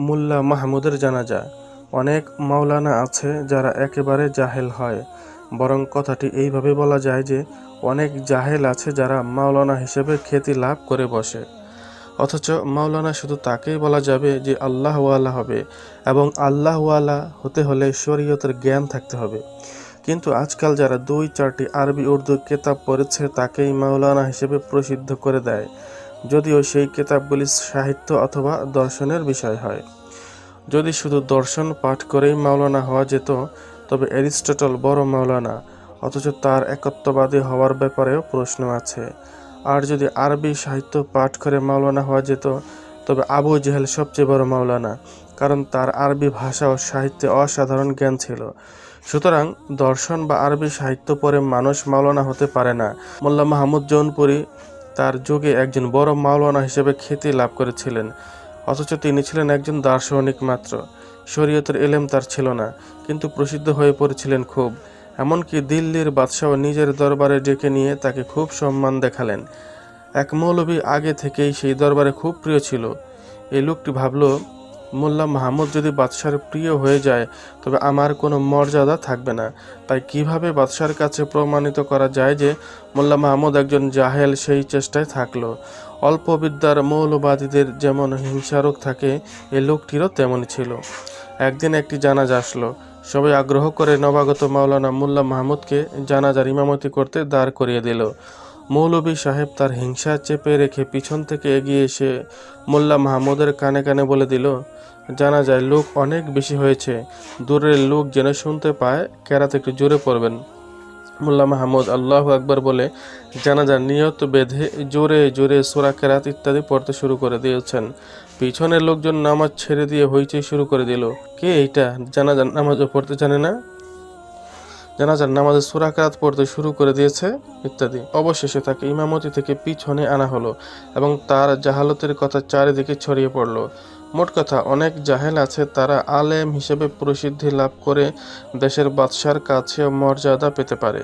মোল্লা মাহমুদের জানাজা। অনেক মাওলানা আছে যারা একেবারে জাহেল হয়। বরং কথাটি এইভাবে বলা যায় যে, অনেক জাহেল আছে যারা মাওলানা হিসেবে খ্যাতি লাভ করে বসে। অথচ মাওলানা শুধু তাকেই বলা যাবে যে, আল্লাহওয়ালা হবে এবং আল্লাহওয়ালা হতে হলে শরীয়তের জ্ঞান থাকতে হবে। কিন্তু আজকাল যারা দুই চারটি আরবি উর্দু কেতাব পড়েছে, তাকেই মাওলানা হিসেবে প্রসিদ্ধ করে দেয়। যদিও সেই কেতাবগুলি সাহিত্য অথবা দর্শনের বিষয় হয়। যদি শুধু দর্শন পাঠ করেই মাওলানা হওয়া যেত, তবে অ্যারিস্টটল বড় মাওলানা, অথচ তার একত্ববাদী হওয়ার ব্যাপারেও প্রশ্ন আছে। আর যদি আরবি সাহিত্য পাঠ করে মাওলানা হওয়া যেত, তবে আবু জেহেল সবচেয়ে বড় মাওলানা, কারণ তার আরবি ভাষা ও সাহিত্যে অসাধারণ জ্ঞান ছিল। সুতরাং দর্শন বা আরবি সাহিত্য পরে মানুষ মাওলানা হতে পারে না। মোল্লা মাহমুদ জৌনপুরি তার যুগে একজন বড় মাওলানা হিসেবে খ্যাতি লাভ করেছিলেন। অথচ তিনি ছিলেন একজন দার্শনিক মাত্র। শরীয়তের এলেম তার ছিল না, কিন্তু প্রসিদ্ধ হয়ে পড়েছিলেন খুব। এমনকি দিল্লির বাদশাহ নিজের দরবারে ডেকে নিয়ে তাকে খুব সম্মান দেখালেন। এক মৌলবী আগে থেকেই সেই দরবারে খুব প্রিয় ছিল। এই লোকটি ভাবল মোল্লা মাহমুদ যদি বাদশার প্রিয় হয়ে যায়, তবে আমার কোনো মর্যাদা থাকবে না। তাই কীভাবে বাদশার কাছে প্রমাণিত করা যায় যে মোল্লা মাহমুদ একজন জাহেল, সেই চেষ্টায় থাকল। অল্প বিদ্যার মৌলবাদীদের যেমন হিংসারোগ থাকে, এ লোকটিরও তেমনই ছিল। একদিন একটি জানাজ আসলো। সবাই আগ্রহ করে নবাগত মাওলানা মোল্লা মাহমুদকে জানাজার ইমামতি করতে দাঁড় করিয়ে দিল। মৌলভী সাহেব তার হিংসা চেপে রেখে পিছন থেকে এগিয়ে এসে মোল্লা মাহমুদের কানে কানে বলে দিল, জানা যায় লোক অনেক বেশি হয়েছে। দূরের লোক যেন শুনতে পায়, কেরাতে একটু জোরে পড়বেন। মোল্লা মাহমুদ আল্লাহ আকবর বলে, জানা জানাজার নিয়ত বেঁধে জোরে জোরে সোরা কেরাত ইত্যাদি পড়তে শুরু করে দিয়েছেন। পিছনের লোকজন নামাজ ছেড়ে দিয়ে হইচই শুরু করে দিল। কে এইটা? জানাজার নামাজও পড়তে জানে না? জানাজার নামাজের সুরা কেরাত পড়তে শুরু করে দিয়েছে, ইত্যাদি। অবশেষে তাকে ইমামতি থেকে পিছনে আনা হলো এবং তার জাহালতের কথা চারিদিকে ছড়িয়ে পড়ল। মোট কথা, অনেক জাহেল আছে, তারা আলেম হিসেবে প্রসিদ্ধি লাভ করে দেশের বাদশার কাছে মর্যাদা পেতে পারে।